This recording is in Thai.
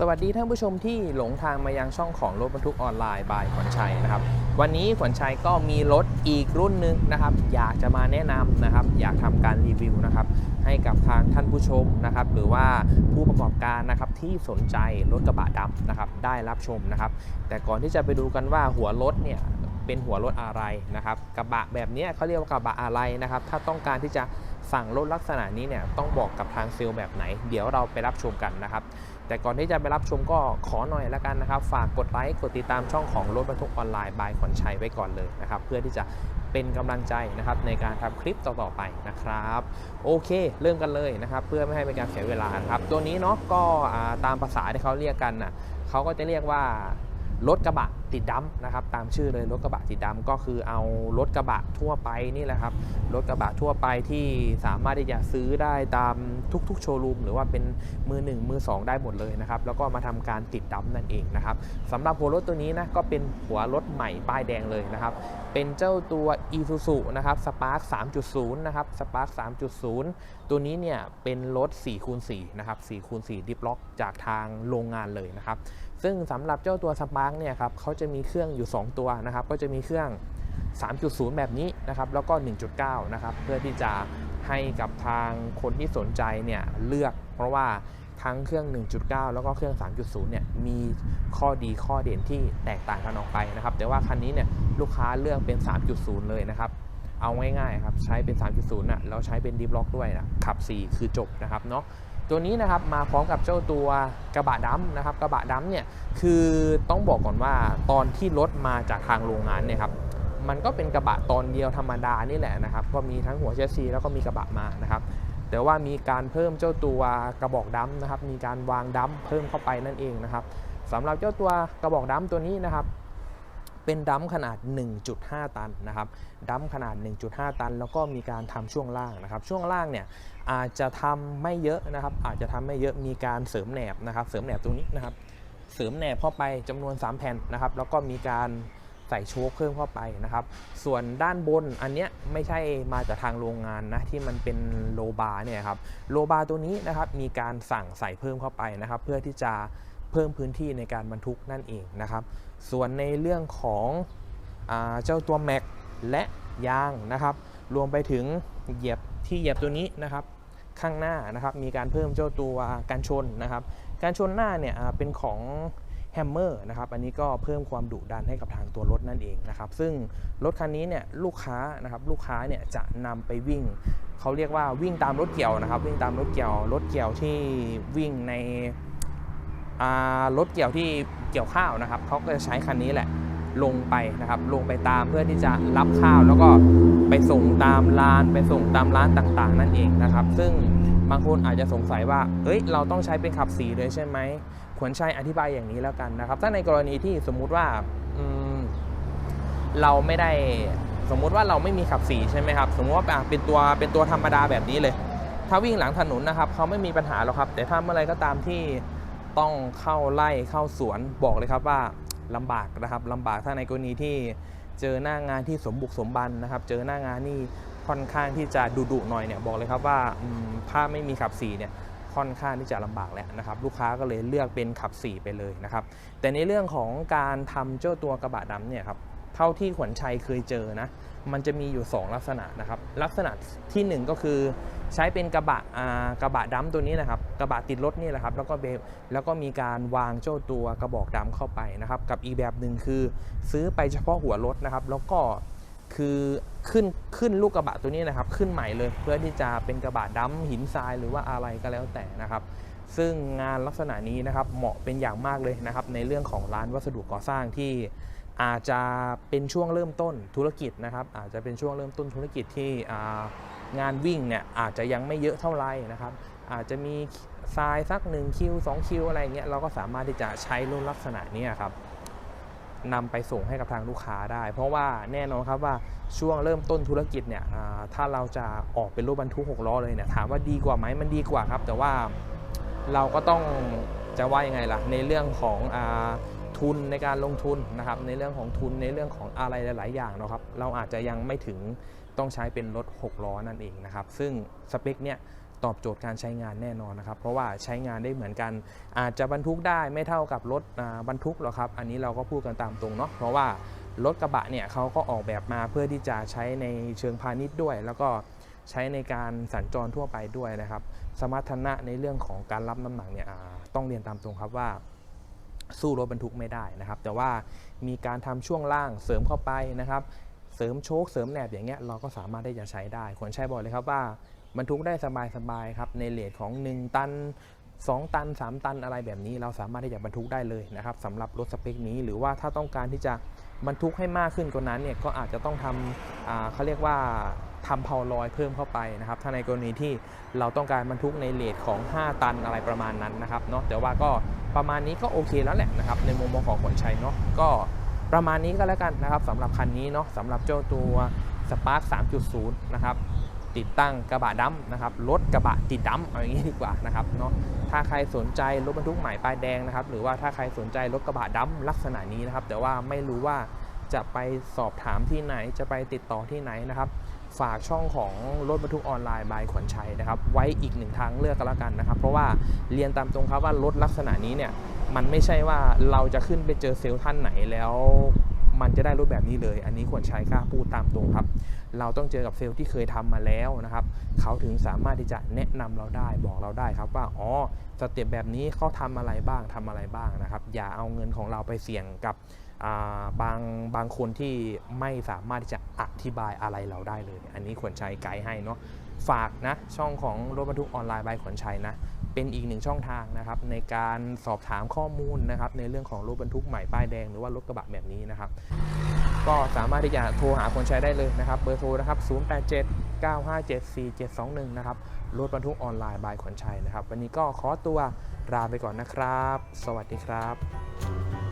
สวัสดีท่านผู้ชมที่หลงทางมายังช่องของรถบรรทุกออนไลน์บายขวัญชัยนะครับ วันนี้ขวัญชัยก็มีรถอีกรุ่นหนึ่งนะครับ อยากจะมาแนะนำนะครับ อยากทำการรีวิวนะครับ ให้กับทางท่านผู้ชมนะครับ หรือว่าผู้ประกอบการนะครับที่สนใจรถกระบะดำนะครับ ได้รับชมนะครับ แต่ก่อนที่จะไปดูกันว่าหัวรถเนี่ยเป็นหัวรถอะไรนะครับกระบะแบบนี้เขาเรียกว่ากระบะอะไรนะครับ ถ้าต้องการที่จะสั่งรถลักษณะนี้เนี่ยต้องบอกกับทางเซลล์แบบไหน เดี๋ยวเราไปรับชมกันนะครับ แต่ก่อนที่จะไปรับชมก็ขอหน่อยละกันนะครับ ฝากกดไลค์กดติดตามช่องของรถบรรทุกออนไลน์บายขวัญชัยไว้ก่อนเลยนะครับ เพื่อที่จะเป็นกำลังใจนะครับในการทำคลิปต่อๆไปนะครับ โอเค เริ่มกันเลยนะครับ เพื่อไม่ให้เป็นการเสียเวลาครับ ตัวนี้เนาะก็ตามภาษาที่เขาเรียกกันน่ะเขาก็จะเรียกว่ารถกระบะติดดำนะครับตามชื่อเลยรถกระบะติดดำก็คือเอารถกระบะทั่วไปนี่แหละครับรถกระบะทั่วไปที่สามารถที่จะซื้อได้ตามทุกๆโชว์รูมหรือว่าเป็นมือ 1 มือ 2 ได้หมดเลยนะครับแล้วก็มาทำการติดดัมนั่นเองนะครับสำหรับหัวรถตัวนี้นะก็เป็นหัวรถใหม่ป้ายแดงเลยนะครับเป็นเจ้าตัว i s u z u นะครับ Spark 3.0 นะครับ Spark 3.0 ตัวนี้เนี่ยเป็นรถ4คูณ4นะครับ4คูณ4ดิฟล็อกจากทางโรงงานเลยนะครับซึ่งสำหรับเจ้าตัว Spark เนี่ยครับเขาจะมีเครื่องอยู่ 2 ตัวนะครับ ก็จะมีเครื่อง 3.0 แบบนี้นะครับ แล้วก็ 1.9 นะครับ เพื่อที่จะให้กับทางคนที่สนใจเนี่ยเลือก เพราะว่าทั้งเครื่อง 1.9 แล้วก็เครื่อง 3.0 เนี่ย มีข้อดีข้อเด่นที่แตกต่างกันออกไปนะครับ แต่ว่าคันนี้เนี่ยลูกค้าเลือกเป็น 3.0 เลยนะครับ เอาง่ายๆครับ ใช้เป็น 3.0น่ะแล้วใช้เป็นดิฟล็อกด้วยนะขับ 4 คือจบนะครับเนาะ ตัวนี้นะครับมาพร้อมกับเจ้าตัวกระบะดำนะครับ กระบะดำเนี่ยคือต้องบอกก่อนว่าตอนที่รถมาจากทางโรงงานเนี่ยครับมันก็เป็นกระบะตอนเดียวธรรมดานี่แหละนะครับ ก็มีทั้งหัวเชสซีแล้วก็มีกระบะมานะครับ แต่ว่ามีการเพิ่มเจ้าตัวกระบอกดัมนะครับ มีการวางดัมเพิ่มเข้าไปนั่นเองนะครับสำหรับเจ้าตัวกระบอกดัมตัวนี้นะครับ เป็นดัมขนาด 1.5 ตันนะครับดัมขนาด 1.5 ตัน แล้วก็มีการทำช่วงล่างนะครับ ช่วงล่างเนี่ยอาจจะทำไม่เยอะนะครับ อาจจะทำไม่เยอะมีการเสริมแหนบนะครับ เสริมแหนบตรงนี้นะครับ เสริมแหนบเข้าไปจำนวน 3 แผ่นนะครับ แล้วก็มีการใส่โชคเพิ่มเข้าไปนะครับ ส่วนด้านบนอันเนี้ยไม่ใช่มาจากทางโรงงานนะที่มันเป็นโลบาเนี่ยครับโลบาตัวนี้นะครับมีการสั่งใส่เพิ่มเข้าไปนะครับ เพื่อที่จะเพิ่มพื้นที่ในการบรรทุกนั่นเองนะครับ ส่วนในเรื่องของอาเจ้าตัวแม็กและยางนะครับ รวมไปถึงเหยียบที่เหยียบตัวนี้นะครับข้างหน้านะครับมีการเพิ่มเจ้าตัวการชนนะครับ การชนหน้าเนี่ยเป็นของแฮมเมอร์นะครับอันนี้ก็เพิ่มความดุดันให้กับทางตัวรถนั่นเองนะครับ ซึ่งรถคันนี้เนี่ยลูกค้านะครับลูกค้าเนี่ยจะนำไปวิ่ง เขาเรียกว่าวิ่งตามรถเกี่ยวนะครับ วิ่งตามรถเกี่ยวรถเกี่ยวที่วิ่งใน รถเกี่ยวที่เกี่ยวข้าวนะครับเขาก็จะใช้คันนี้แหละลงไปนะครับ ลงไปตามเพื่อที่จะรับข้าวแล้วก็ไปส่งตามร้านไปส่งตามร้านต่างๆ นั่นเองนะครับ ซึ่งบางคนอาจจะสงสัยว่า เอ้ย เราต้องใช้เป็นขับสีเลยใช่ไหมควรใช้อธิบายอย่างนี้แล้วกันนะครับ ถ้าในกรณีที่สมมุติว่าเราไม่ได้สมมุติว่าเราไม่มีขับสีใช่ไหมครับ สมมติว่าเป็นตัวเป็นตัวธรรมดาแบบนี้เลย ถ้าวิ่งหลังถนนนะครับเขาไม่มีปัญหาหรอกครับ แต่ถ้าเมื่อไรก็ตามที่ ต้องเข้าไล่เข้าสวนบอกเลยครับว่าลำบากนะครับลำบากถ้าในกรณีที่เจอหน้างานที่สมบุกสมบันนะครับ เจอหน้างานนี่ค่อนข้างที่จะดุดุหน่อยเนี่ยบอกเลยครับว่าถ้าไม่มีขับสีเนี่ยค่อนข้างที่จะลำบากแล้วนะครับ ลูกค้าก็เลยเลือกเป็นขับสีไปเลยนะครับ แต่ในเรื่องของการทำเจ้าตัวกระบะดำเนี่ยครับเท่าที่ขวัญชัยเคยเจอนะมันจะมีอยู่ 2 ลักษณะนะครับ ลักษณะทีหนึ่1 ก็คือ ใช้เป็นกระบะอ่ากระบะดำตัวนี้นะครับ กระบะติดรถนี่แหละครับ แล้วก็เบแล้วก็มีการวางเจ้าตัวกระบอกดำเข้าไปนะครับ กับอีกแบบหนึ่งคือ ซื้อไปเฉพาะหัวรถนะครับ แล้วก็คือขึ้นขึ้นลูกกระบะตัวนี้นะครับ ขึ้นใหม่เลยเพื่อที่จะเป็นกระบะดำหินทรายหรือว่าอะไรก็แล้วแต่นะครับ ซึ่งงานลักษณะนี้นะครับเหมาะเป็นอย่างมากเลยนะครับ ในเรื่องของร้านวัสดุก่อสร้างที่อาจจะเป็นช่วงเริ่มต้นธุรกิจนะครับ อาจจะเป็นช่วงเริ่มต้นธุรกิจที่ งานวิ่งเนี่ยอาจจะยังไม่เยอะเท่าไหร่นะครับ อาจจะมีทรายสัก1คิว2คิวอะไรเงี้ยเราก็สามารถที่จะใช้รถลักษณะนี้ครับนำไปส่งให้กับทางลูกค้าได้ เพราะว่าแน่นอนครับว่าช่วงเริ่มต้นธุรกิจเนี่ยถ้าเราจะออกเป็นรถบรรทุก6ล้อเลยเนี่ยถามว่าดีกว่าไหมมันดีกว่าครับ แต่ว่าเราก็ต้องจะว่ายังไงล่ะในเรื่องของอทุนในการลงทุนนะครับในเรื่องของทุนในเรื่องของอะไรหลาย ๆ อย่างเนาะครับ เราอาจจะยังไม่ถึง ต้องใช้เป็นรถ 6 ล้อนั่นเองนะครับ ซึ่งสเปคเนี่ยตอบโจทย์การใช้งานแน่นอนนะครับ เพราะว่าใช้งานได้เหมือนกัน อาจจะบรรทุกได้ไม่เท่ากับรถบรรทุกหรอกครับ อันนี้เราก็พูดกันตามตรงเนาะเพราะว่ารถกระบะเนี่ยเขาก็ออกแบบมาเพื่อที่จะใช้ในเชิงพาณิชย์ด้วย แล้วก็ใช้ในการสัญจรทั่วไปด้วยนะครับ สมรรถนะในเรื่องของการรับน้ำหนักเนี่ยต้องเรียนตามตรงครับว่าสู้รถบรรทุกไม่ได้นะครับ แต่ว่ามีการทำช่วงล่างเสริมเข้าไปนะครับ เสริมโชคเสริมแหนบอย่างเงี้ยเราก็สามารถที่จะใช้ได้ควรใช้บ่อกเลยครับว่าบรรทุกได้สบายๆครับในเลทของ 1 ตัน 2 ตัน 3 ตันอะไรแบบนี้ เราสามารถที่จะบรรทุกได้เลยนะครับสำหรับรถสเปคนี้หรือว่าถ้าต้องการที่จะบรรทุกให้มากขึ้นกว่านั้นเนี่ยก็อาจจะต้องทำเขาเรียกว่าทำเพาลอยเพิ่มเข้าไปนะครับถ้าในกรณีที่เราต้องการบรรทุกในเลทของ 5 ตันอะไรประมาณนั้นนะครับเนาะแต่ว่าก็ประมาณนี้ก็โอเคแล้วแหละนะครับในมุมมองของขนชัยเนาะก็ ประมาณนี้ก็แล้วกันนะครับสำหรับคันนี้เนาะสำหรับเจ้าตัว Spark 3.0 นะครับติดตั้งกระบะดำนะครับรถกระบะติดดำเอาอย่างนี้ดีกว่านะครับเนาะถ้าใครสนใจรถบรรทุกใหม่ป้ายแดงนะครับหรือว่าถ้าใครสนใจรถกระบะดำลักษณะนี้นะครับแต่ว่าไม่รู้ว่า จะไปสอบถามที่ไหนจะไปติดต่อที่ไหนนะครับ ฝากช่องของรถบรรทุกออนไลน์บายขวัญชัยนะครับ ไว้อีกหนึ่งทางเลือกกันแล้วกันนะครับ เพราะว่าเรียนตามตรงครับว่ารถลักษณะนี้เนี่ยมันไม่ใช่ว่าเราจะขึ้นไปเจอเซลล์ท่านไหนแล้วมันจะได้รถแบบนี้เลย อันนี้ขวัญชัยกล้าพูดตามตรงครับ เราต้องเจอกับเซลล์ที่เคยทำมาแล้วนะครับ เขาถึงสามารถที่จะแนะนำเราได้บอกเราได้ครับว่า อ๋อ สเต็ปแบบนี้เขาทำอะไรบ้างทำอะไรบ้างนะครับ อย่าเอาเงินของเราไปเสี่ยงกับ บางบางคนที่ไม่สามารถที่จะอธิบายอะไรเราได้เลย อันนี้ขวัญชัยไกด์ให้เนาะฝากนะช่องของรถบรรทุกออนไลน์บายขวัญชัยนะเป็นอีกหนึ่งช่องทางนะครับในการสอบถามข้อมูลนะครับในเรื่องของรถบรรทุกใหม่ป้ายแดงหรือว่ารถกระบะแบบนี้นะครับ ก็สามารถที่จะโทรหาคนใช้ได้เลยนะครับ เบอร์โทรนะครับ 087 957 4721 นะครับ รถบรรทุกออนไลน์บายขวัญชัยนะครับ วันนี้ก็ขอตัวลาไปก่อนนะครับ สวัสดีครับ